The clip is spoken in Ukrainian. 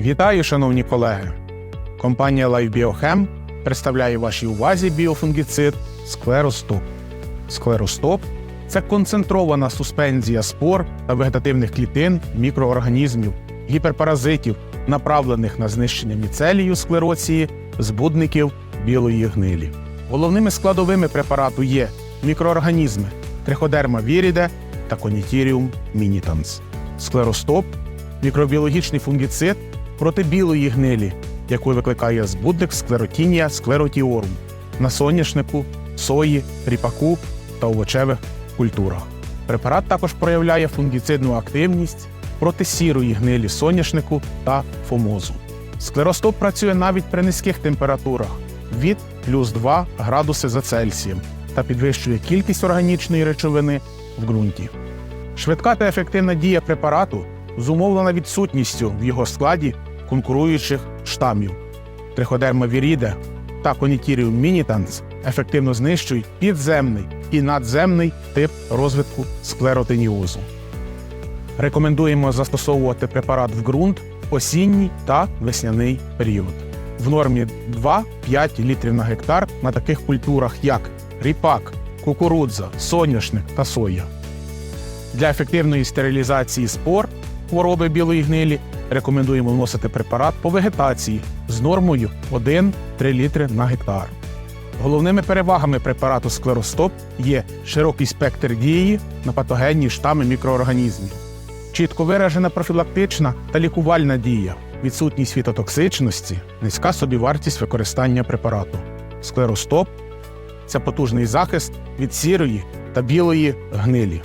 Вітаю, шановні колеги! Компанія LifeBioChem представляє вашій увазі біофунгіцид Склеростоп. Склеростоп це концентрована суспензія спор та вегетативних клітин, мікроорганізмів, гіперпаразитів, направлених на знищення міцелію склероції, збудників білої гнилі. Головними складовими препарату є мікроорганізми триходерма віріде та конітіріум мінітанс. Склеростоп мікробіологічний фунгіцид проти білої гнилі, яку викликає збудник склеротінія склеротіорум на соняшнику, сої, ріпаку та овочевих культурах. Препарат також проявляє фунгіцидну активність проти сірої гнилі соняшнику та фомозу. Склеростоп працює навіть при низьких температурах від плюс 2 градуси за Цельсієм та підвищує кількість органічної речовини в ґрунті. Швидка та ефективна дія препарату зумовлена відсутністю в його складі конкуруючих штамів. Триходерма віріде та конітіріум мінітанс ефективно знищують підземний і надземний тип розвитку склеротиніозу. Рекомендуємо застосовувати препарат в ґрунт осінній та весняний період. В нормі 2-5 літрів на гектар на таких культурах, як ріпак, кукурудза, соняшник та соя. Для ефективної стерилізації спор хвороби білої гнилі рекомендуємо вносити препарат по вегетації з нормою 1-3 літри на гектар. Головними перевагами препарату склеростоп є широкий спектр дії на патогенні штами мікроорганізмів, чітко виражена профілактична та лікувальна дія, відсутність фітотоксичності, низька собівартість використання препарату. Склеростоп це потужний захист від сірої та білої гнилі.